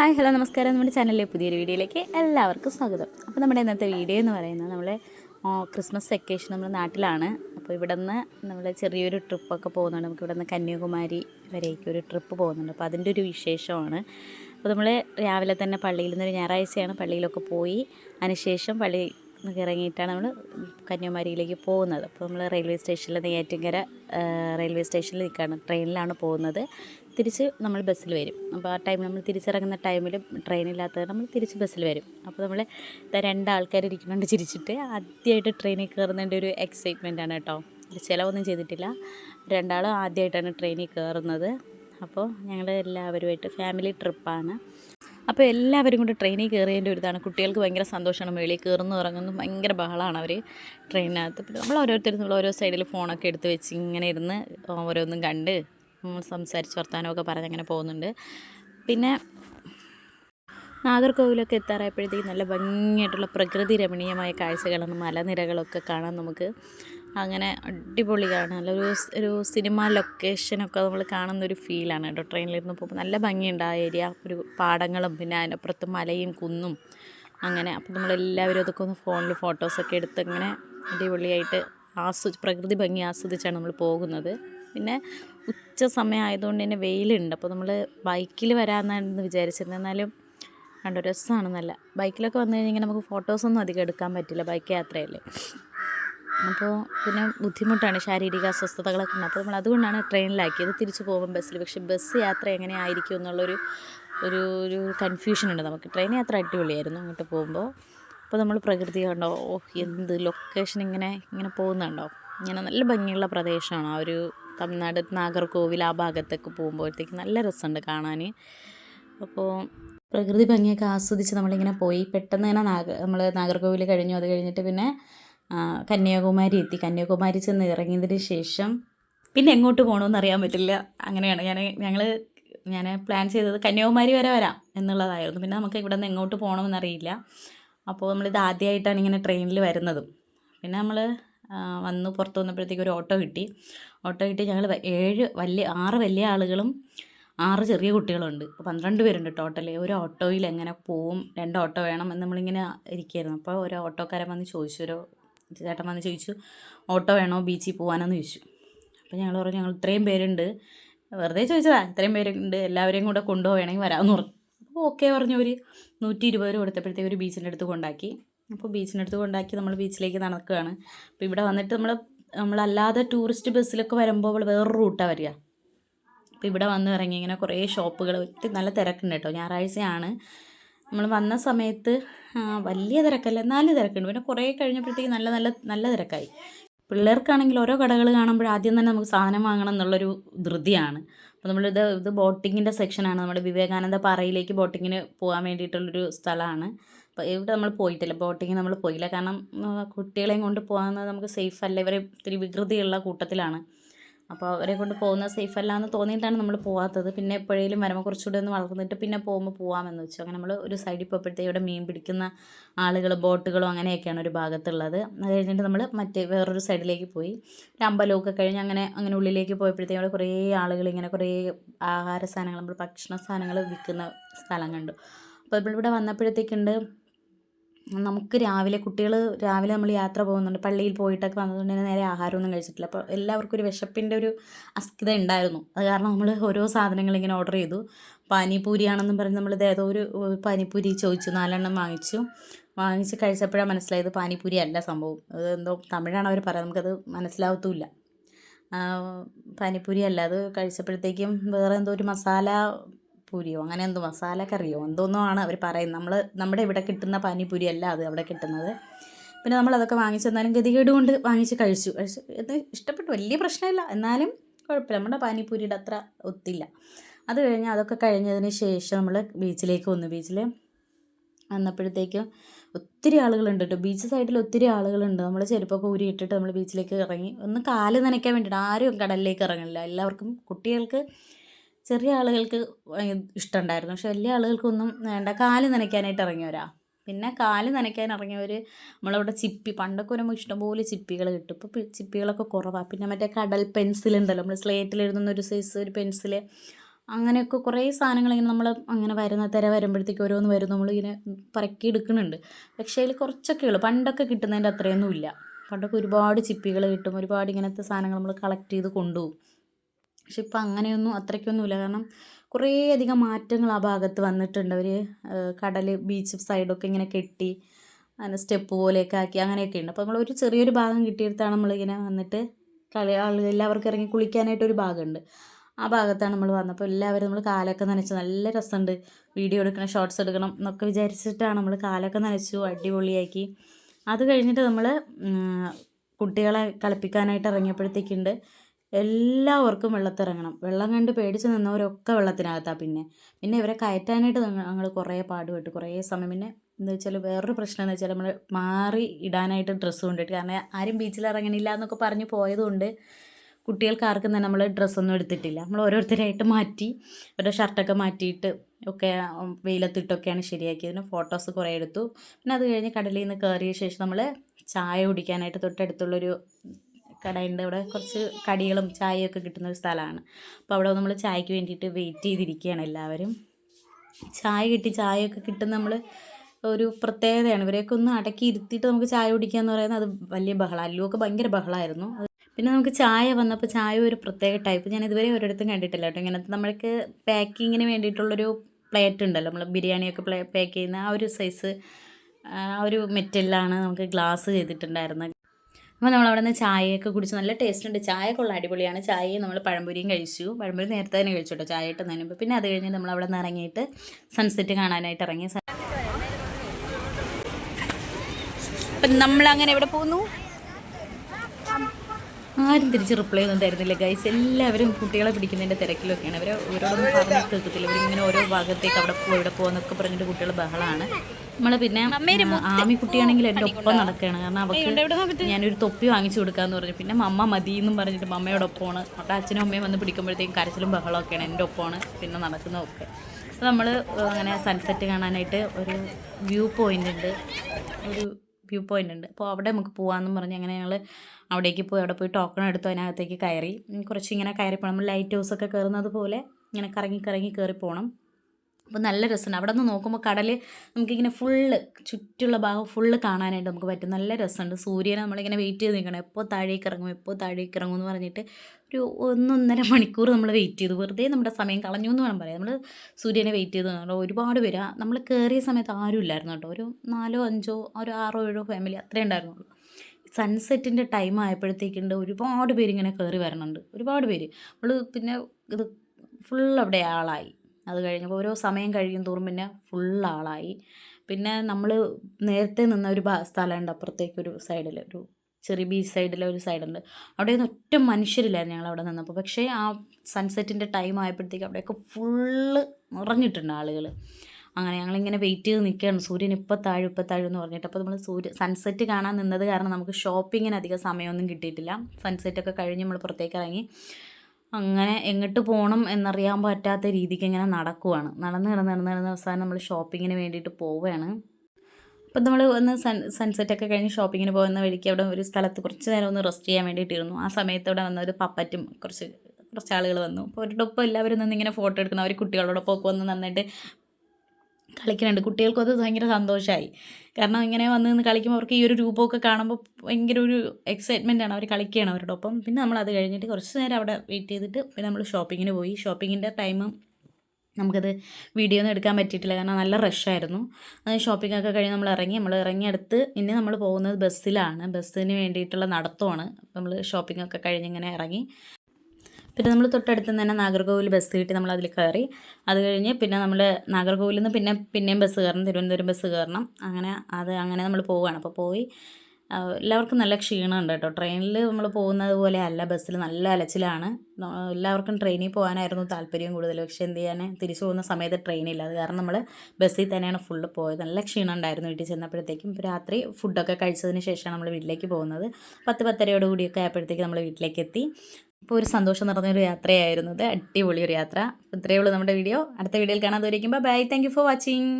Hi hello നമസ്കാരം. നമ്മുടെ ചാനലിലെ പുതിയൊരു വീഡിയോയിലേക്ക് എല്ലാവർക്കും സ്വാഗതം. അപ്പോൾ നമ്മുടെ ഇന്നത്തെ വീഡിയോ എന്ന് പറയുന്നത് നമ്മൾ ക്രിസ്മസ് വെക്കേഷൻ നമ്മൾ നാട്ടിലാണ്. അപ്പോൾ ഇവിടെ നിന്ന് നമ്മൾ ചെറിയൊരു ട്രിപ്പൊക്കെ പോകുന്നുണ്ട്. നമുക്ക് ഇവിടെ നിന്ന് കന്യാകുമാരി വരേക്ക് ഒരു ട്രിപ്പ് പോകുന്നുണ്ട്. അപ്പോൾ അതിന്റെ ഒരു വിശേഷമാണ്. അപ്പോൾ നമ്മൾ രാവിലെ തന്നെ പള്ളിയിൽ നിന്നൊരു ഞായറാഴ്ചയാണ് പള്ളിയിലൊക്കെ പോയി. അതിനുശേഷം പള്ളി ഇറങ്ങിയിട്ടാണ് നമ്മൾ കന്യാകുമാരിയിലേക്ക് പോകുന്നത്. അപ്പോൾ നമ്മൾ റെയിൽവേ സ്റ്റേഷനിൽ നെയ്യാറ്റിൻകര റെയിൽവേ സ്റ്റേഷനിൽ നിൽക്കുകയാണ് ട്രെയിനിലാണ് പോകുന്നത്. തിരിച്ച് നമ്മൾ ബസ്സിൽ വരും. അപ്പോൾ ആ ടൈം നമ്മൾ തിരിച്ചിറങ്ങുന്ന ടൈമിൽ ട്രെയിനില്ലാത്തത് നമ്മൾ തിരിച്ച് ബസ്സിൽ വരും. അപ്പോൾ നമ്മൾ രണ്ടാൾക്കാർ ഇരിക്കുന്നുണ്ട് ചിരിച്ചിട്ട്. ആദ്യമായിട്ട് ട്രെയിനിൽ കയറുന്നതിന്റെ ഒരു എക്സൈറ്റ്മെന്റ് ആണ് കേട്ടോ. ചിലവൊന്നും ചെയ്തിട്ടില്ല. രണ്ടാളും ആദ്യമായിട്ടാണ് ട്രെയിനിൽ കയറുന്നത്. അപ്പോൾ ഞങ്ങൾ എല്ലാവരുമായിട്ട് ഫാമിലി ട്രിപ്പാണ് അപ്പോൾ എല്ലാവരും കൂടി ട്രെയിനിൽ കയറിയതിന്റെ ഒരു ഇതാണ്. കുട്ടികൾക്ക് ഭയങ്കര സന്തോഷമാണ്. മേളിൽ കയറുന്നു ഇറങ്ങുന്നു ഭയങ്കര ബഹളമാണ് അവർ ട്രെയിനകത്ത് പിന്നെ നമ്മൾ ഓരോരുത്തരും നമ്മൾ ഓരോ സൈഡിൽ ഫോണൊക്കെ എടുത്ത് വെച്ച് ഇങ്ങനെ ഇരുന്ന് ഓരോന്നും കണ്ട് സംസാരിച്ച് വർത്താനമൊക്കെ പറഞ്ഞ് അങ്ങനെ പോകുന്നുണ്ട്. പിന്നെ നാഗർകോവിലൊക്കെ എത്താറായപ്പോഴത്തേക്ക് നല്ല ഭംഗിയായിട്ടുള്ള പ്രകൃതി രമണീയമായ കാഴ്ചകളാണ്. മലനിരകളൊക്കെ കാണാൻ നമുക്ക്. അങ്ങനെ അടിപൊളിയാണ് നല്ലൊരു സ് ഒരു സിനിമ ലൊക്കേഷനൊക്കെ നമ്മൾ കാണുന്ന ഒരു ഫീലാണ് കേട്ടോ. ട്രെയിനിലിരുന്ന് പോകുമ്പോൾ നല്ല ഭംഗിയുണ്ട് ആ ഏരിയ ഒരു പാടങ്ങളും പിന്നെ അതിനപ്പുറത്ത് മലയും കുന്നും അങ്ങനെ. അപ്പോൾ നമ്മളെല്ലാവരും അതൊക്കെ ഒന്ന് ഫോണിൽ ഫോട്ടോസൊക്കെ എടുത്ത് അങ്ങനെ അടിപൊളിയായിട്ട് ആസ്വദി പ്രകൃതി ഭംഗി ആസ്വദിച്ചാണ് നമ്മൾ പോകുന്നത്. പിന്നെ ഉച്ച സമയം ആയതുകൊണ്ട് തന്നെ വെയിലുണ്ട്. അപ്പോൾ നമ്മൾ ബൈക്കിൽ വരാമെന്നായിരുന്നു വിചാരിച്ചിരുന്നത്. എന്നാലും കണ്ടോ രസമാണ് നല്ല. ബൈക്കിലൊക്കെ വന്നു കഴിഞ്ഞാൽ നമുക്ക് ഫോട്ടോസൊന്നും അധികം എടുക്കാൻ പറ്റില്ല ബൈക്ക് യാത്രയല്ലേ അപ്പോൾ പിന്നെ ബുദ്ധിമുട്ടാണ് ശാരീരിക അസ്വസ്ഥതകളൊക്കെ ഉണ്ട്. അപ്പോൾ നമ്മൾ അതുകൊണ്ടാണ് ട്രെയിനിലാക്കിയത്. തിരിച്ചു പോകുമ്പോൾ ബസ്സിൽ പക്ഷേ ബസ് യാത്ര എങ്ങനെയായിരിക്കും എന്നുള്ളൊരു ഒരു ഒരു കൺഫ്യൂഷൻ ഉണ്ട് നമുക്ക്. ട്രെയിൻ യാത്ര അടിപൊളിയായിരുന്നു അങ്ങോട്ട് പോകുമ്പോൾ അപ്പോൾ നമ്മൾ പ്രകൃതി കണ്ടോ ഓ എന്ത് ലൊക്കേഷൻ ഇങ്ങനെ ഇങ്ങനെ പോകുന്നുണ്ടോ? ഇങ്ങനെ നല്ല ഭംഗിയുള്ള പ്രദേശമാണ്. ആ ഒരു തമിഴ്നാട് നാഗർകോവിൽ ആ ഭാഗത്തൊക്കെ പോകുമ്പോഴത്തേക്ക് നല്ല രസമുണ്ട് കാണാൻ അപ്പോൾ പ്രകൃതി ഭംഗിയൊക്കെ ആസ്വദിച്ച് നമ്മളിങ്ങനെ പോയി. പെട്ടെന്ന് തന്നെ നാഗ നമ്മൾ നാഗർകോവിൽ കഴിഞ്ഞു. അത് കഴിഞ്ഞിട്ട് പിന്നെ കന്യാകുമാരി എത്തി. കന്യാകുമാരി ചെന്ന് ഇറങ്ങിയതിന് ശേഷം പിന്നെ എങ്ങോട്ട് പോകണമെന്ന് അറിയാൻ പറ്റില്ല. അങ്ങനെയാണ്. ഞാൻ ഞങ്ങൾ ഞാൻ പ്ലാൻ ചെയ്തത് കന്യാകുമാരി വരെ വരാം എന്നുള്ളതായിരുന്നു. പിന്നെ നമുക്ക് ഇവിടെ നിന്ന് എങ്ങോട്ട് പോകണമെന്നറിയില്ല അപ്പോൾ നമ്മളിത് ആദ്യമായിട്ടാണ് ഇങ്ങനെ ട്രെയിനിൽ വരുന്നതും. പിന്നെ നമ്മൾ വന്ന് പുറത്ത് വന്നപ്പോഴത്തേക്ക് ഒരു ഓട്ടോ കിട്ടി. ഓട്ടോ കിട്ടി. ഞങ്ങൾ ഏഴ് വലിയ ആറ് വലിയ ആളുകളും ആറ് ചെറിയ കുട്ടികളുണ്ട്. അപ്പോൾ പന്ത്രണ്ട് പേരുണ്ട് ടോട്ടലി ഒരു ഓട്ടോയിൽ എങ്ങനെ പോവും രണ്ട് ഓട്ടോ വേണം എന്ന് നമ്മളിങ്ങനെ ഇരിക്കുകയായിരുന്നു അപ്പോൾ ഒരു ഓട്ടോക്കാരൻ വന്ന് ചോദിച്ചു. ഒരു ചേട്ടൻ വന്ന് ചോദിച്ചു ഓട്ടോ വേണോ ബീച്ചിൽ പോകാനെന്ന് ചോദിച്ചു. അപ്പോൾ ഞങ്ങൾ പറഞ്ഞു ഞങ്ങൾ ഇത്രയും പേരുണ്ട്. വെറുതെ ചോദിച്ചതാ ഇത്രയും പേരുണ്ട് എല്ലാവരെയും കൂടെ കൊണ്ടുപോവുകയാണെങ്കിൽ വരാമെന്ന് പറഞ്ഞു. അപ്പോൾ ഓക്കെ പറഞ്ഞു ഒരു നൂറ്റി ഇരുപത് രൂപ കൊടുത്തപ്പോഴത്തേക്ക് ഒരു ബീച്ചിന്റെ അടുത്ത് കൊണ്ടാക്കി. അപ്പോൾ ബീച്ചിന്റെ അടുത്ത് കൊണ്ടാക്കി നമ്മൾ ബീച്ചിലേക്ക് നടക്കുകയാണ്. അപ്പോൾ ഇവിടെ വന്നിട്ട് നമ്മൾ നമ്മളല്ലാതെ ടൂറിസ്റ്റ് ബസ്സിലൊക്കെ വരുമ്പോൾ അവൾ വേറൊരു റൂട്ടാണ് വരിക. അപ്പോൾ ഇവിടെ വന്ന് ഇറങ്ങി ഇങ്ങനെ കുറേ ഷോപ്പുകൾ നല്ല തിരക്കുണ്ട് കേട്ടോ. ഞായറാഴ്ചയാണ്. നമ്മൾ വന്ന സമയത്ത് വലിയ തിരക്കല്ല നാല് തിരക്കുണ്ട്. പിന്നെ കുറേ കഴിഞ്ഞപ്പോഴത്തേക്ക് നല്ല നല്ല നല്ല തിരക്കായി. പിള്ളേർക്കാണെങ്കിൽ ഓരോ കടകൾ കാണുമ്പോൾ ആദ്യം തന്നെ നമുക്ക് സാധനം വാങ്ങണം എന്നുള്ളൊരു ധൃതിയാണ്. അപ്പോൾ നമ്മളിത് ഇത് ബോട്ടിങ്ങിന്റെ സെക്ഷനാണ്. നമ്മുടെ വിവേകാനന്ദ പാറയിലേക്ക് ബോട്ടിങ്ങിന് പോകാൻ വേണ്ടിയിട്ടുള്ളൊരു സ്ഥലമാണ്. അപ്പോൾ ഇവിടെ നമ്മൾ പോയിട്ടില്ല. ബോട്ടിങ്ങിന് നമ്മൾ പോയില്ല. കാരണം കുട്ടികളെയും കൊണ്ട് പോകുന്നത് നമുക്ക് സേഫ് അല്ല. ഇവരെ ഇത്തിരി വികൃതിയുള്ള കൂട്ടത്തിലാണ്. അപ്പോൾ അവരെ കൊണ്ട് പോകുന്നത് സേഫ് അല്ല എന്ന് തോന്നിയിട്ടാണ് നമ്മൾ പോകാത്തത് പിന്നെ എപ്പോഴേലും വരുമ്പോൾ കുറച്ചുകൂടെ ഒന്ന് വളർന്നിട്ട് പിന്നെ പോകുമ്പോൾ പോകാമെന്ന് വെച്ചു. അങ്ങനെ നമ്മൾ ഒരു സൈഡിൽ പോയപ്പോഴത്തേക്ക് ഇവിടെ മീൻ പിടിക്കുന്ന ആളുകൾ ബോട്ടുകളും അങ്ങനെയൊക്കെയാണ് ഒരു ഭാഗത്തുള്ളത്. അത് കഴിഞ്ഞിട്ട് നമ്മൾ മറ്റേ വേറൊരു സൈഡിലേക്ക് പോയി. ഒരു അമ്പലമൊക്കെ കഴിഞ്ഞ് അങ്ങനെ അങ്ങനെ ഉള്ളിലേക്ക് പോയപ്പോഴത്തേക്കും അവിടെ കുറേ ആളുകൾ ഇങ്ങനെ കുറേ ആഹാര സാധനങ്ങൾ നമ്മൾ ഭക്ഷണ സാധനങ്ങൾ വിൽക്കുന്ന സ്ഥലം കണ്ടു. അപ്പോൾ ഇവിടെ വന്നപ്പോഴത്തേക്കുണ്ട് നമുക്ക് രാവിലെ കുട്ടികൾ രാവിലെ നമ്മൾ യാത്ര പോകുന്നുണ്ട്. പള്ളിയിൽ പോയിട്ടൊക്കെ വന്നതുകൊണ്ട് തന്നെ നേരെ ആഹാരമൊന്നും കഴിച്ചിട്ടില്ല. അപ്പോൾ എല്ലാവർക്കും ഒരു വിശപ്പിന്റെ ഒരു അസ്ഥിത ഉണ്ടായിരുന്നു. അത് കാരണം നമ്മൾ ഓരോ സാധനങ്ങൾ ഇങ്ങനെ ഓർഡർ ചെയ്തു. പാനിപൂരി പറഞ്ഞ് നമ്മളിത് ഏതോ ഒരു പാനിപൂരി ചോദിച്ചു. നാലെണ്ണം വാങ്ങിച്ചു. വാങ്ങിച്ച് കഴിച്ചപ്പോഴാണ് മനസ്സിലായത് പാനിപൂരി അല്ല സംഭവം. അത് എന്തോ തമിഴാണ് അവർ പറയുന്നത്. നമുക്കത് മനസ്സിലാവത്തുമില്ല പാനിപൂരി അല്ല. അത് കഴിച്ചപ്പോഴത്തേക്കും വേറെ എന്തോ ഒരു മസാല പൂരിയോ അങ്ങനെ എന്തോ മസാല കറിയോ? എന്തോന്നോ ആണ് അവർ പറയുന്നത്. നമ്മൾ നമ്മുടെ ഇവിടെ കിട്ടുന്ന പാനിപൂരി അല്ല അത് അവിടെ കിട്ടുന്നത്. പിന്നെ നമ്മൾ അതൊക്കെ വാങ്ങിച്ച് എന്നാലും ഗതികേട് കൊണ്ട് വാങ്ങിച്ച് കഴിച്ചു. കഴിച്ച് ഇത് ഇഷ്ടപ്പെട്ടു. വലിയ പ്രശ്നമില്ല. എന്നാലും കുഴപ്പമില്ല. നമ്മുടെ പാനിപ്പൂരിയുടെ അത്ര ഒത്തില്ല. അത് കഴിഞ്ഞ് അതൊക്കെ കഴിഞ്ഞതിന് ശേഷം നമ്മൾ ബീച്ചിലേക്ക് വന്നു. ബീച്ചിൽ വന്നപ്പോഴത്തേക്കും ഒത്തിരി ആളുകളുണ്ട് കേട്ടോ. ബീച്ച് സൈഡിൽ ഒത്തിരി ആളുകളുണ്ട്. നമ്മൾ ചെരുപ്പൊക്കെ ഊരി ഇട്ടിട്ട് നമ്മൾ ബീച്ചിലേക്ക് ഇറങ്ങി. ഒന്ന് കാൽ നനയ്ക്കാൻ വേണ്ടിയിട്ട് ആരും കടലിലേക്ക് ഇറങ്ങില്ല എല്ലാവർക്കും കുട്ടികൾക്ക് ചെറിയ ആളുകൾക്ക് ഇഷ്ടമുണ്ടായിരുന്നു പക്ഷെ വലിയ ആളുകൾക്കൊന്നും വേണ്ട. കാൽ നനയ്ക്കാനായിട്ട് ഇറങ്ങിയവരാ. പിന്നെ കാൽ നനയ്ക്കാൻ ഇറങ്ങിയവർ നമ്മളവിടെ ചിപ്പി പണ്ടൊക്കെ വരുമ്പോൾ ഇഷ്ടംപോലെ ചിപ്പികൾ കിട്ടും. ഇപ്പോൾ ചിപ്പികളൊക്കെ കുറവാണ് പിന്നെ മറ്റേ കടൽ പെൻസിൽ ഉണ്ടല്ലോ. നമ്മൾ സ്ലേറ്റിൽ എഴുതുന്ന ഒരു സൈസ് ഒരു പെൻസിൽ അങ്ങനെയൊക്കെ കുറേ സാധനങ്ങൾ ഇങ്ങനെ നമ്മൾ അങ്ങനെ വരുന്ന തിര വരുമ്പോഴത്തേക്ക് ഓരോന്ന് വരും നമ്മളിങ്ങനെ പറക്കി എടുക്കുന്നുണ്ട്. പക്ഷേ അതിൽ കുറച്ചൊക്കെ ഉള്ളൂ. പണ്ടൊക്കെ കിട്ടുന്നതിന്റെ അത്രയൊന്നും ഇല്ല പണ്ടൊക്കെ ഒരുപാട് ചിപ്പികൾ കിട്ടും. ഒരുപാട് ഇങ്ങനത്തെ സാധനങ്ങൾ നമ്മൾ കളക്ട് ചെയ്ത് കൊണ്ടുപോകും. പക്ഷെ ഇപ്പം അങ്ങനെയൊന്നും അത്രയ്ക്കൊന്നുമില്ല. കാരണം കുറേ അധികം മാറ്റങ്ങൾ ആ ഭാഗത്ത് വന്നിട്ടുണ്ട്. അവർ കടൽ ബീച്ച് സൈഡൊക്കെ ഇങ്ങനെ കെട്ടി അങ്ങനെ സ്റ്റെപ്പ് പോലെയൊക്കെ ആക്കി അങ്ങനെയൊക്കെ ഉണ്ട്. അപ്പോൾ നമ്മൾ ഒരു ചെറിയൊരു ഭാഗം കിട്ടിയെടുത്താണ് നമ്മളിങ്ങനെ വന്നിട്ട് കളി ആളുകൾ എല്ലാവർക്കും ഇറങ്ങി കുളിക്കാനായിട്ടൊരു ഭാഗമുണ്ട്. ആ ഭാഗത്താണ് നമ്മൾ വന്നപ്പോൾ എല്ലാവരും നമ്മൾ കാലൊക്കെ നനച്ച് നല്ല രസമുണ്ട്. വീഡിയോ എടുക്കണം ഷോർട്സ് എടുക്കണം എന്നൊക്കെ വിചാരിച്ചിട്ടാണ് നമ്മൾ കാലൊക്കെ നനച്ചു അടിപൊളിയാക്കി. അത് കഴിഞ്ഞിട്ട് നമ്മൾ കുട്ടികളെ കളിപ്പിക്കാനായിട്ട് ഇറങ്ങിയപ്പോഴത്തേക്കുണ്ട്. എല്ലാവർക്കും വെള്ളത്തിറങ്ങണം. വെള്ളം കണ്ട് പേടിച്ച് നിന്നവരൊക്കെ വെള്ളത്തിനകത്താണ് പിന്നെ. പിന്നെ ഇവരെ കയറ്റാനായിട്ട് ഞങ്ങൾ കുറേ പാടുപെട്ട്. കുറേ സമയം. പിന്നെ എന്താ വെച്ചാൽ വേറൊരു പ്രശ്നം എന്ന് വെച്ചാൽ നമ്മൾ മാറി ഇടാനായിട്ട് ഡ്രസ്സ് കൊണ്ടിട്ട് കാരണം ആരും ബീച്ചിൽ ഇറങ്ങണില്ല എന്നൊക്കെ പറഞ്ഞ് പോയതുകൊണ്ട് കുട്ടികൾക്ക് ആർക്കും തന്നെ നമ്മൾ ഡ്രസ്സൊന്നും എടുത്തിട്ടില്ല. നമ്മൾ ഓരോരുത്തരായിട്ട് മാറ്റി അവരുടെ ഷർട്ടൊക്കെ മാറ്റിയിട്ട് ഒക്കെ വെയിലത്തിട്ടൊക്കെയാണ് ശരിയാക്കിയത്. പിന്നെ ഫോട്ടോസ് കുറേ എടുത്തു. പിന്നെ അത് കഴിഞ്ഞ് കടലിൽ നിന്ന് കയറിയ ശേഷം നമ്മൾ ചായ കുടിക്കാനായിട്ട് തൊട്ടടുത്തുള്ളൊരു കടയുണ്ട്. അവിടെ കുറച്ച് കടികളും ചായയൊക്കെ കിട്ടുന്ന ഒരു സ്ഥലമാണ്. അപ്പോൾ അവിടെ നമ്മൾ ചായക്ക് വേണ്ടിയിട്ട് വെയിറ്റ് ചെയ്തിരിക്കുകയാണ് എല്ലാവരും. ചായ കിട്ടി. ചായയൊക്കെ കിട്ടുന്ന നമ്മൾ ഒരു പ്രത്യേകതയാണ്. ഇവരെയൊക്കെ ഒന്ന് അടക്കി ഇരുത്തിയിട്ട് നമുക്ക് ചായ കുടിക്കുക എന്ന് പറയുന്നത് അത് വലിയ ബഹളം അല്ലുവൊക്കെ ഭയങ്കര ബഹളമായിരുന്നു പിന്നെ നമുക്ക് ചായ വന്നപ്പോൾ ചായ ഒരു പ്രത്യേക ടൈപ്പ് ഞാൻ ഇതുവരെ ഒരിടത്തും കണ്ടിട്ടില്ല കേട്ടോ. ഇങ്ങനത്തെ നമ്മൾക്ക് പാക്കിങ്ങിന് വേണ്ടിയിട്ടുള്ളൊരു പ്ലേറ്റ് ഉണ്ടല്ലോ. നമ്മൾ ബിരിയാണിയൊക്കെ പ്ലേ പാക്ക് ചെയ്യുന്ന ആ ഒരു സൈസ് ആ ഒരു മെറ്റലിലാണ് നമുക്ക് ഗ്ലാസ് ചെയ്തിട്ടുണ്ടായിരുന്നത്. അപ്പോൾ നമ്മൾ അവിടെ നിന്ന് ചായയൊക്കെ കുടിച്ച് നല്ല ടേസ്റ്റ് ഉണ്ട്. ചായയൊക്കെ ഉള്ള അടിപൊളിയാണ്. ചായയും നമ്മൾ പഴംപൊരിയും കഴിച്ചു. പഴംപൊരി നേരത്തെ തന്നെ കഴിച്ചു കേട്ടോ ചായ ഇട്ട് നനുമ്പോൾ പിന്നെ അത് കഴിഞ്ഞ് നമ്മൾ അവിടെ നിന്ന് ഇറങ്ങിയിട്ട് സൺസെറ്റ് കാണാനായിട്ട് ഇറങ്ങി. അപ്പം നമ്മളങ്ങനെ എവിടെ പോകുന്നു ആരും തിരിച്ച് റിപ്ലൈ ഒന്നും തരുന്നില്ല ഗൈസ് എല്ലാവരും കുട്ടികളെ പിടിക്കുന്നതിന്റെ തിരക്കിലൊക്കെയാണ്. അവർ ഓരോന്നും പറഞ്ഞു തീർക്കത്തില്ല ഇവരിങ്ങനെ ഓരോ ഭാഗത്തേക്ക് അവിടെ പോകും ഇവിടെ പോകുന്നൊക്കെ പറഞ്ഞിട്ട് കുട്ടികൾ ബഹളമാണ് നമ്മൾ പിന്നെ ആമി കുട്ടിയാണെങ്കിൽ എന്റെ ഒപ്പം നടക്കുകയാണ് കാരണം അവർക്ക് ഞാനൊരു തൊപ്പി വാങ്ങിച്ചു കൊടുക്കാമെന്ന് പറഞ്ഞു. പിന്നെ മമ്മ മതി എന്നും പറഞ്ഞിട്ട് മമ്മയോടൊപ്പമാണ്. അവിടെ അച്ഛനും അമ്മയും വന്ന് പിടിക്കുമ്പോഴത്തേക്കും കരച്ചിലും ബഹളമൊക്കെയാണ് എന്റെ ഒപ്പമാണ്. പിന്നെ നടക്കുന്നതൊക്കെ. അപ്പോൾ നമ്മൾ അങ്ങനെ സൺസെറ്റ് കാണാനായിട്ട് ഒരു വ്യൂ പോയിന്റ് ഉണ്ട്. ഒരു വ്യൂ പോയിന്റ് ഉണ്ട്. അപ്പോൾ അവിടെ നമുക്ക് പോകാമെന്നും പറഞ്ഞ് അങ്ങനെ ഞങ്ങൾ അവിടേക്ക് പോയി. അവിടെ പോയി ടോക്കൺ എടുത്തു. അതിനകത്തേക്ക് കയറി. കുറച്ച് ഇങ്ങനെ കയറിപ്പോണം. നമ്മൾ ലൈറ്റ് ഹൗസൊക്കെ കയറുന്നത് പോലെ ഇങ്ങനെ കറങ്ങി കറങ്ങി കയറി പോകണം അപ്പോൾ നല്ല രസമാണ് അവിടെ നിന്ന് നോക്കുമ്പോൾ കടൽ നമുക്കിങ്ങനെ ഫുള്ള് ചുറ്റുള്ള ഭാഗം ഫുള്ള് കാണാനായിട്ട് നമുക്ക് പറ്റും. നല്ല രസമുണ്ട്. സൂര്യനെ നമ്മളിങ്ങനെ വെയിറ്റ് ചെയ്ത് നിൽക്കണം. എപ്പോൾ താഴേക്ക് ഇറങ്ങും എപ്പോൾ താഴേക്ക് ഇറങ്ങും എന്ന് പറഞ്ഞിട്ട് ഒരു ഒന്നൊന്നര മണിക്കൂർ നമ്മൾ വെയിറ്റ് ചെയ്തു. വെറുതെ നമ്മുടെ സമയം കളഞ്ഞു എന്ന് വേണം പറയാം. നമ്മൾ സൂര്യനെ വെയിറ്റ് ചെയ്ത് ഒരുപാട് പേര് നമ്മൾ കയറിയ സമയത്ത് ആരും ഇല്ലായിരുന്നു കേട്ടോ. ഒരു നാലോ അഞ്ചോ ഒരു ആറോ ഏഴോ ഫാമിലി അത്രേ ഉണ്ടായിരുന്നുള്ളൂ. സൺസെറ്റിന്റെ ടൈം ആയപ്പോഴത്തേക്കുണ്ട് ഒരുപാട് പേര് ഇങ്ങനെ കയറി വരണുണ്ട്. ഒരുപാട് പേര്. നമ്മൾ പിന്നെ ഇത് ഫുൾ അവിടെ ആളായി. അത് കഴിഞ്ഞപ്പോൾ ഓരോ സമയം കഴിയും തോറും പിന്നെ ഫുൾ ആളായി. പിന്നെ നമ്മൾ നേരത്തെ നിന്ന ഒരു സ്ഥലമുണ്ട് അപ്പുറത്തേക്കൊരു സൈഡിൽ ഒരു ചെറിയ ബീച്ച് സൈഡിലെ ഒരു സൈഡുണ്ട് അവിടെ നിന്ന് ഒറ്റ മനുഷ്യരില്ലായിരുന്നു ഞങ്ങൾ അവിടെ നിന്നപ്പോൾ. പക്ഷേ ആ സൺസെറ്റിന്റെ ടൈം ആയപ്പോഴത്തേക്ക് അവിടെയൊക്കെ ഫുള്ള് നിറഞ്ഞിട്ടുണ്ട് ആളുകൾ അങ്ങനെ ഞങ്ങളിങ്ങനെ വെയിറ്റ് ചെയ്ത് നിൽക്കുകയാണ്. സൂര്യൻ ഇപ്പോൾ താഴെ ഇപ്പോൾ താഴെ എന്ന് പറഞ്ഞിട്ട്. അപ്പോൾ നമ്മൾ സൂര്യ സൺസെറ്റ് കാണാൻ നിന്നത് കാരണം നമുക്ക് ഷോപ്പിങ്ങിന് അധികം സമയമൊന്നും കിട്ടിയിട്ടില്ല. സൺസെറ്റൊക്കെ കഴിഞ്ഞ് നമ്മൾ പുറത്തേക്ക് ഇറങ്ങി. അങ്ങനെ എങ്ങോട്ട് പോകണം എന്നറിയാൻ പറ്റാത്ത രീതിക്ക് ഇങ്ങനെ നടക്കുവാണ്. നടന്ന് നടന്ന് നടന്ന് നടന്ന് അവസാനം നമ്മൾ ഷോപ്പിങ്ങിന് വേണ്ടിയിട്ട് പോവുകയാണ്. അപ്പം നമ്മൾ ഒന്ന് സൺ സൺസെറ്റൊക്കെ കഴിഞ്ഞ് ഷോപ്പിങ്ങിന് പോകുന്ന വഴിക്ക് അവിടെ ഒരു സ്ഥലത്ത് കുറച്ച് നേരം ഒന്ന് റെസ്റ്റ് ചെയ്യാൻ വേണ്ടിയിട്ടിരുന്നു. ആ സമയത്ത് അവിടെ വന്ന ഒരു പപ്പറ്റും കുറച്ച് കുറച്ച് ആളുകൾ വന്നു. അപ്പോൾ അവരുടെ ഒപ്പം എല്ലാവരും നിന്ന് ഇങ്ങനെ ഫോട്ടോ എടുക്കുന്നു. അവർ കുട്ടികളോടൊപ്പം ഒക്കെ വന്ന് നന്നായിട്ട് കളിക്കുന്നുണ്ട്. കുട്ടികൾക്കും അത് ഭയങ്കര സന്തോഷമായി കാരണം ഇങ്ങനെ വന്ന് നിന്ന് കളിക്കുമ്പോൾ അവർക്ക് ഈ ഒരു രൂപമൊക്കെ കാണുമ്പോൾ ഭയങ്കര ഒരു എക്സൈറ്റ്മെന്റ് ആണ് അവർ കളിക്കുകയാണ് അവരുടെ ഒപ്പം പിന്നെ നമ്മൾ അത് കഴിഞ്ഞിട്ട് കുറച്ച് നേരം അവിടെ വെയിറ്റ് ചെയ്തിട്ട് പിന്നെ നമ്മൾ ഷോപ്പിങ്ങിന് പോയി. ഷോപ്പിങ്ങിന്റെ ടൈം നമുക്കത് വീഡിയോ ഒന്നും എടുക്കാൻ പറ്റിയിട്ടില്ല. കാരണം നല്ല റഷായിരുന്നു ഷോപ്പിംഗ് ഒക്കെ കഴിഞ്ഞ് നമ്മൾ ഇറങ്ങി. നമ്മൾ ഇറങ്ങിയെടുത്ത് ഇനി നമ്മൾ പോകുന്നത് ബസ്സിലാണ് ബസ്സിന് വേണ്ടിയിട്ടുള്ള നടത്തമാണ്. നമ്മൾ ഷോപ്പിംഗ് ഒക്കെ കഴിഞ്ഞ് ഇങ്ങനെ ഇറങ്ങി. പിന്നെ നമ്മൾ തൊട്ടടുത്ത് തന്നെ നാഗർകോവിൽ ബസ് കിട്ടി നമ്മൾ അതിൽ കയറി. അത് കഴിഞ്ഞ് പിന്നെ നമ്മൾ നാഗർകോവിലിൽ നിന്ന് പിന്നെ പിന്നെയും ബസ് കയറണം തിരുവനന്തപുരം ബസ് കയറണം. അങ്ങനെ അത് അങ്ങനെ നമ്മൾ പോവുകയാണ് അപ്പോൾ പോയി എല്ലാവർക്കും നല്ല ക്ഷീണമുണ്ട് കേട്ടോ. ട്രെയിനിൽ നമ്മൾ പോകുന്നത് പോലെ അല്ല ബസ്സിൽ നല്ല അലച്ചിലാണ്. എല്ലാവർക്കും ട്രെയിനിൽ പോകാനായിരുന്നു താല്പര്യം കൂടുതൽ പക്ഷേ എന്ത് ചെയ്യാൻ തിരിച്ചു പോകുന്ന സമയത്ത് ട്രെയിനില്ല. അത് കാരണം നമ്മൾ ബസ്സിൽ തന്നെയാണ് ഫുള്ള് പോയത്. നല്ല ക്ഷീണം ഉണ്ടായിരുന്നു വീട്ടിൽ ചെന്നപ്പോഴത്തേക്കും. രാത്രി ഫുഡൊക്കെ കഴിച്ചതിന് ശേഷമാണ് നമ്മൾ വീട്ടിലേക്ക് പോകുന്നത്. പത്ത് പത്തരയോട് കൂടിയൊക്കെ ആയപ്പോഴത്തേക്ക് നമ്മൾ വീട്ടിലേക്ക് എത്തി. ഇപ്പോൾ ഒരു സന്തോഷം നിറഞ്ഞൊരു യാത്രയായിരുന്നു. ഇത് അടിപൊളി ഒരു യാത്ര. ഇത്രയേ ഉള്ളൂ നമ്മുടെ വീഡിയോ. അടുത്ത വീഡിയോയിൽ കാണാതെ ബൈ താങ്ക് ഫോർ വാച്ചിങ്